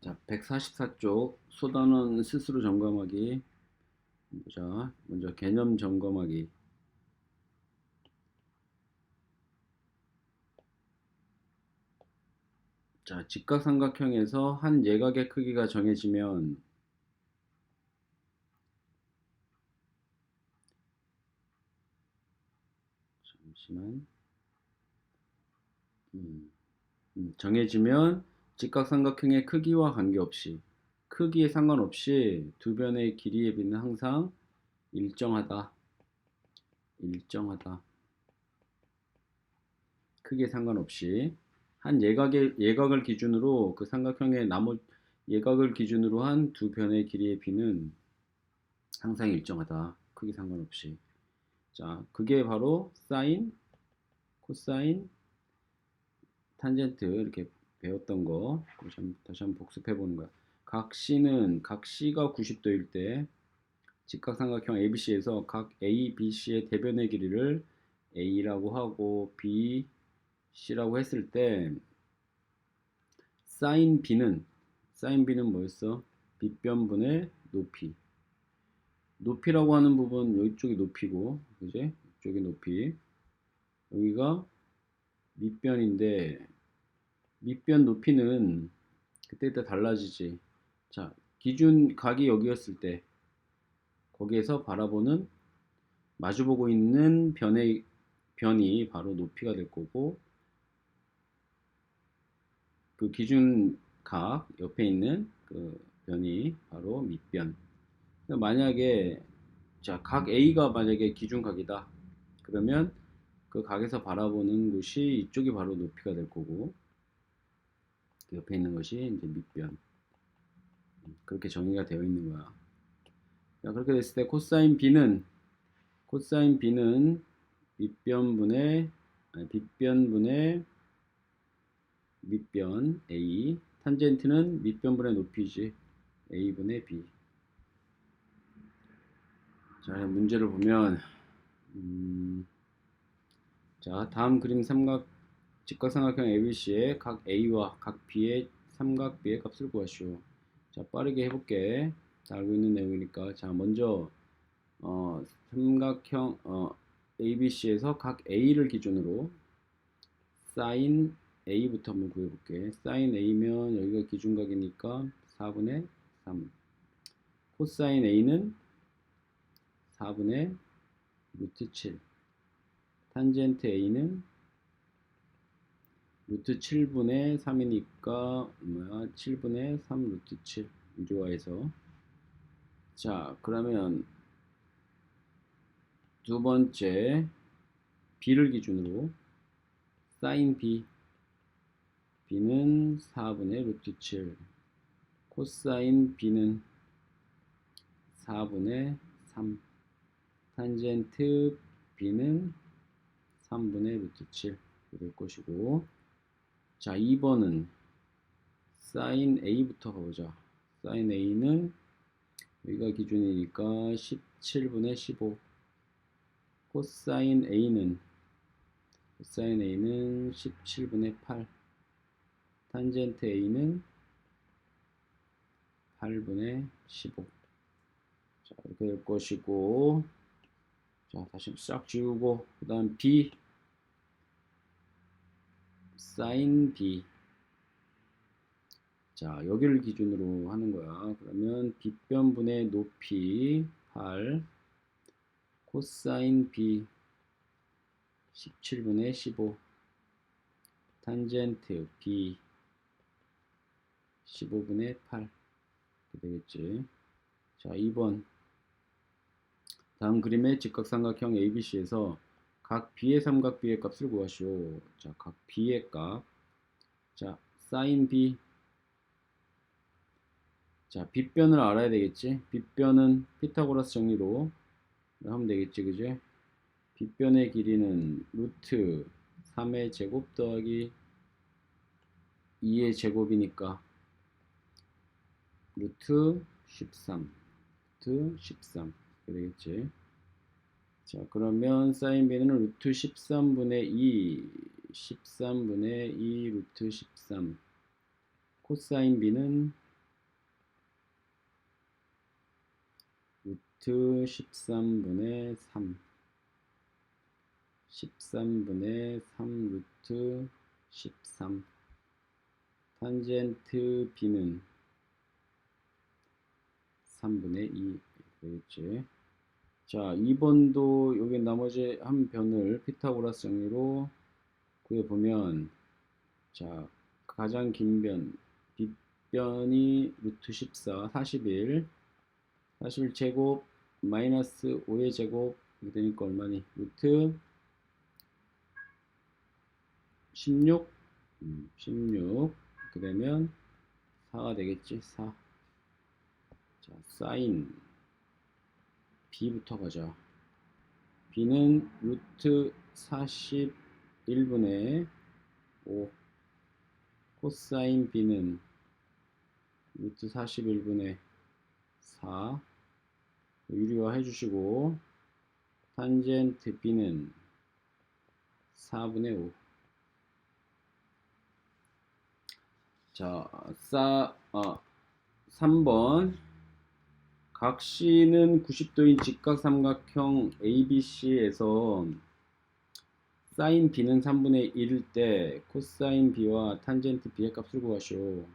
자, 144쪽 소단원 스스로 점검하기. 보자. 먼저 개념 점검하기. 자, 직각삼각형에서 한 예각의 크기가 정해지면 잠시만. 음, 음, 정해지면 직각삼각형의 크기와 관계없이 크기에 상관없이 두 변의 길이의 비는 항상 일정하다. 일정하다. 크기에 상관없이 한 예각의 예각을 기준으로 그 삼각형의 나머 예각을 기준으로 한 두 변의 길이의 비는 항상 일정하다. 크기 상관없이. 자, 그게 바로 사인, 코사인, 탄젠트 이렇게 배웠던 거 다시 한번, 복습해 보는 거야. 각 C는 각 C가 90도일 때 직각삼각형 ABC에서 각 A, B, C의 대변의 길이를 A라고 하고 B, C라고 했을 때 사인 B는 사인 B는 뭐였어? 빗변분의 높이. 높이라고 하는 부분 이쪽이 높이고, 그지? 이쪽이 높이. 여기가 밑변인데 밑변 높이는 그때그때 달라지지. 자, 기준 각이 여기였을 때 거기에서 바라보는 마주보고 있는 변의 변이 바로 높이가 될 거고 그 기준 각 옆에 있는 그 변이 바로 밑변. 그러니까 만약에 자, 각 A가 만약에 기준 각이다. 그러면 그 각에서 바라보는 곳이 이쪽이 바로 높이가 될 거고 그 옆에 있는 것이 이제 밑변. 그렇게 정의가 되어 있는 거야. 자, 그렇게 됐을 때 코사인 B는 코사인 B는 밑변분의 아니, 빗변분의 밑변 A 탄젠트는 밑변분의 높이지 A분의 B 자 문제를 보면 음, 자 다음 그림 삼각 직각삼각형 ABC의 각 A와 각 B의 삼각 B의 값을 구하시오 자 빠르게 해볼게 다 알고 있는 내용이니까 자 먼저 어, 삼각형 어, ABC에서 각 A를 기준으로 사인 A부터 한번 구해볼게. 사인 A면 여기가 기준각이니까 4분의 3. 코사인 A는 4분의 루트 7. 탄젠트 A는 루트 7분의 3이니까 뭐야? 7분의 3 루트 7 좋아해서. 자 그러면 두 번째 b를 기준으로 사인 b. B는 4분의 루트 7 코사인 b는 4분의 3 탄젠트 b는 3분의 루트 7 이럴 것이고 자 2번은 사인 a부터 가보자. 사인 a는 여기가 기준이니까 17분의 15 코사인 A는 코사인 A는 17분의 8 탄젠트 A는 8분의 15 자, 이렇게 될 것이고 자 다시 싹 지우고 그 다음 B 사인 B. 자 여기를 기준으로 하는 거야. 그러면 빗변분의 높이 8 코사인 B 17분의 15 탄젠트 B 15분의 8 이렇게 되겠지. 자 2번. 다음 그림의 직각삼각형 ABC에서 각 B의 삼각 B의 값을 구하시오. 자 각 B의 값 자 사인 B. 자 빗변을 알아야 되겠지? 빗변은 피타고라스 정리로 하면 되겠지 그지? 빗변의 길이는 루트 3의 제곱 더하기 2의 제곱이니까 루트 13 루트 13 되겠지 자 그러면 사인 변은 루트 13분의 2 13분의 2 루트 13 코사인 b는 루트 13분의 3 13분의 3 루트 13 탄젠트 b는 3분의 2 되겠지. 자, 2번도 여기 나머지 한 변을 피타고라스 정리로 구해보면 자, 가장 긴 변, 빗변이 루트 14, 41 41 제곱 마이너스 5의 제곱 이렇게 되니까 얼마니? 루트 16 음, 16 이렇게 되면 4가 되겠지 4 자, 사인 b부터 가자. B는 루트 41분의 5 코사인 b는 루트 41분의 4 유리화 해주시고 탄젠트 b는 4분의 5 자, 싸, 어, 3번. 각 C는 90도인 직각삼각형 ABC에서 사인 B는 3분의 1일 때 코사인 B와 탄젠트 B의 값을 구하시오.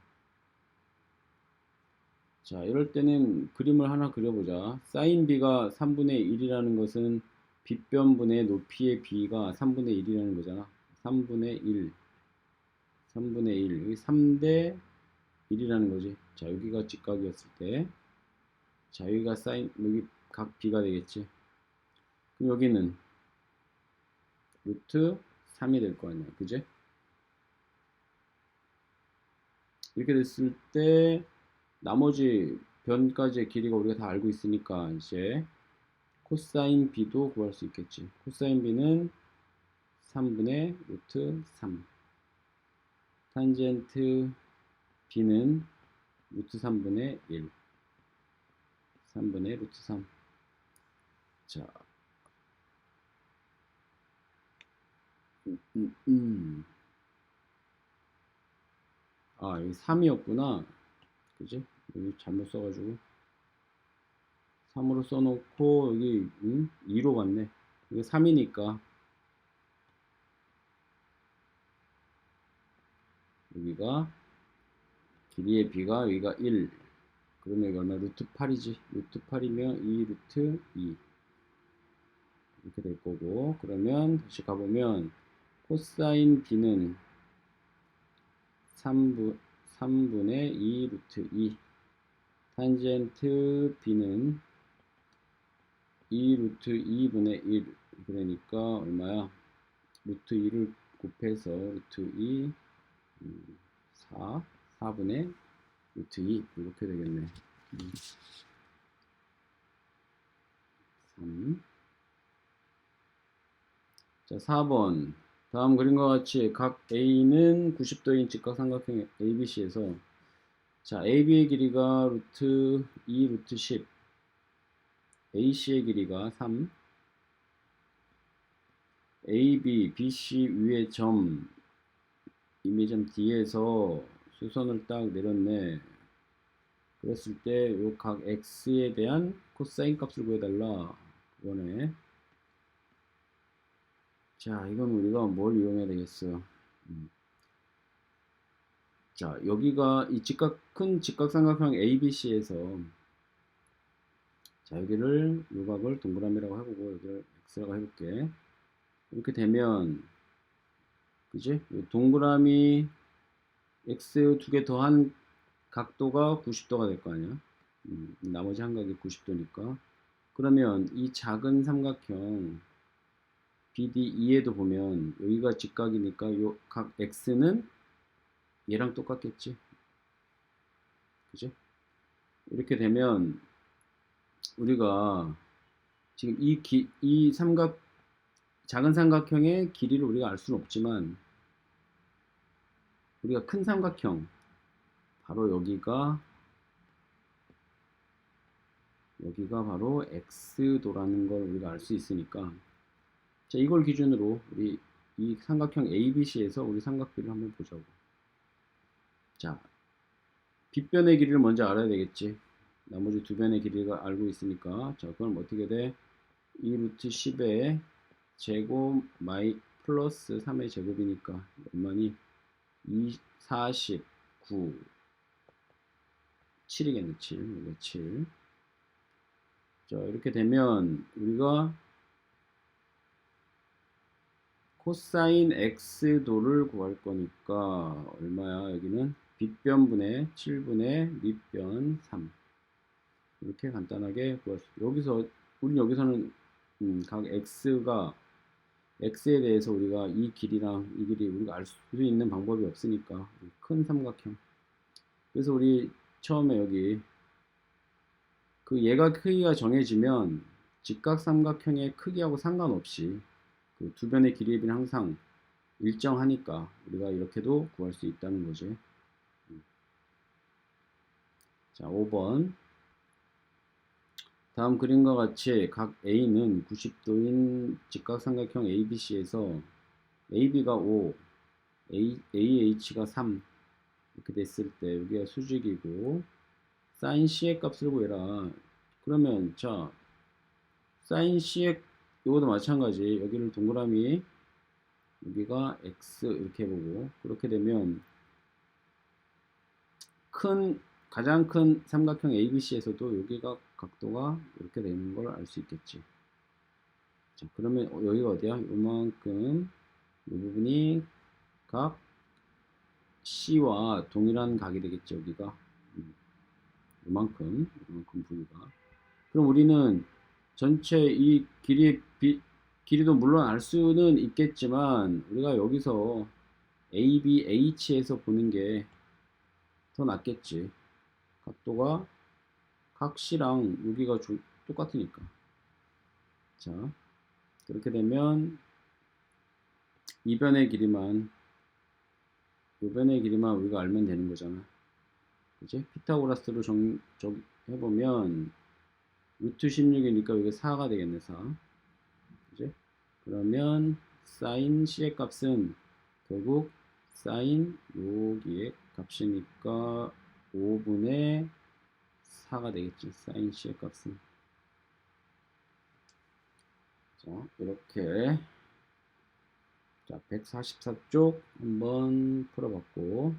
자, 이럴 때는 그림을 하나 그려보자. 사인 B가 3분의 1이라는 것은 빗변분의 높이의 B가 3분의 1이라는 거잖아. 3분의 1. 3분의 1. 여기 3대 1이라는 거지. 자, 여기가 직각이었을 때. 자, 여기가 사인, 여기 각 B가 되겠지. 그럼 여기는 루트 3이 될 거 아니야. 그제? 이렇게 됐을 때, 나머지 변까지의 길이가 우리가 다 알고 있으니까, 이제, 코사인 B도 구할 수 있겠지. 코사인 B는 3분의 루트 3. 탄젠트 b는 루트 3분의 1 3분의 루트 3 자, 음, 음, 음. 아, 여기 3이었구나. 그지? 여기 잘못 써가지고. 3으로 써놓고, 여기, 음? 2로 갔네. 이게 3이니까. 여기가 길이의 b가 여기가 1 그러면 여기 얼마 루트 8이지. 루트 8이면 2 루트 2 이렇게 될 거고. 그러면 다시 가보면 코사인 b는 3분, 3분의 2 루트 2 탄젠트 b는 2 루트 2분의 1 그러니까 얼마야? 루트 2를 곱해서 루트 2 4, 4분의 루트 2 이렇게 되겠네. 3. 자, 4번. 다음 그림과 같이 각 A는 90도인 직각삼각형 ABC에서 자, AB의 길이가 루트 2 루트 10 AC의 길이가 3 AB, BC 위의 점 이미점 D에서 수선을 딱 내렸네. 그랬을 때 요 각 X에 대한 코사인 값을 구해달라. 그거네. 자, 이건 우리가 뭘 이용해야 되겠어. 음. 자, 여기가 이 직각, 큰 직각삼각형 ABC에서 자, 여기를 요각을 동그라미라고 해보고 여기를 X라고 해볼게. 이렇게 되면 그지? 동그라미 x 두 개 더한 각도가 90도가 될 거 아니야? 음, 나머지 한 각이 90도니까. 그러면 이 작은 삼각형 BD2에도 보면 여기가 직각이니까 요 각 x는 얘랑 똑같겠지. 그죠? 이렇게 되면 우리가 지금 이, 기, 이 삼각 작은 삼각형의 길이를 우리가 알 수는 없지만 우리가 큰 삼각형. 바로 여기가 여기가 바로 x도라는 걸 우리가 알 수 있으니까. 자 이걸 기준으로 우리 이 삼각형 ABC에서 우리 삼각비를 한번 보자고. 자 빗변의 길이를 먼저 알아야 되겠지. 나머지 두 변의 길이가 알고 있으니까. 자 그럼 어떻게 돼? 2 루트 10의 제곱 마이 플러스 3의 제곱이니까. 얼마니? 2, 49 7이겠네 7 이게 7 자, 이렇게 되면 우리가 코사인 x도를 구할 거니까 얼마야? 여기는 빗변분의 7분의 밑변 3 이렇게 간단하게 구할 수 여기서 우리 여기서는 음, 각 x가 x에 대해서 우리가 이 길이랑 이 길이 우리가 알 수 있는 방법이 없으니까 큰 삼각형 그래서 우리 처음에 여기 그 얘가 크기가 정해지면 직각 삼각형의 크기하고 상관없이 그 두 변의 길이의 비는 항상 일정하니까 우리가 이렇게도 구할 수 있다는 거지. 음. 자, 5번. 다음 그림과 같이 각 A는 90도인 직각삼각형 ABC에서 AB가 5, A, AH가 3 이렇게 됐을 때 여기가 수직이고 사인 C의 값을 구해라. 그러면 자 사인 C의 이것도 마찬가지 여기를 동그라미 여기가 X 이렇게 해보고 그렇게 되면 큰 가장 큰 삼각형 ABC에서도 여기가 각도가 이렇게 되는 걸 알 수 있겠지. 자 그러면 여기가 어디야? 요만큼 이 부분이 각 C와 동일한 각이 되겠죠 여기가 음. 요만큼 요만큼 부위가 그럼 우리는 전체 이 길이의 비, 길이도 물론 알 수는 있겠지만 우리가 여기서 A, B, H에서 보는 게 더 낫겠지. 각도가 각 C랑 여기가 조, 똑같으니까. 자, 그렇게 되면 이 변의 길이만 이 변의 길이만 우리가 알면 되는 거잖아. 그지? 피타고라스로 정, 정 해보면 루트 16이니까 여기 4가 되겠네 4 그지? 그러면 사인 C의 값은 결국 사인 여기의 값이니까 5분의 4가 되겠지 사인 C의 값은. 자 이렇게. 자 144쪽 한번 풀어봤고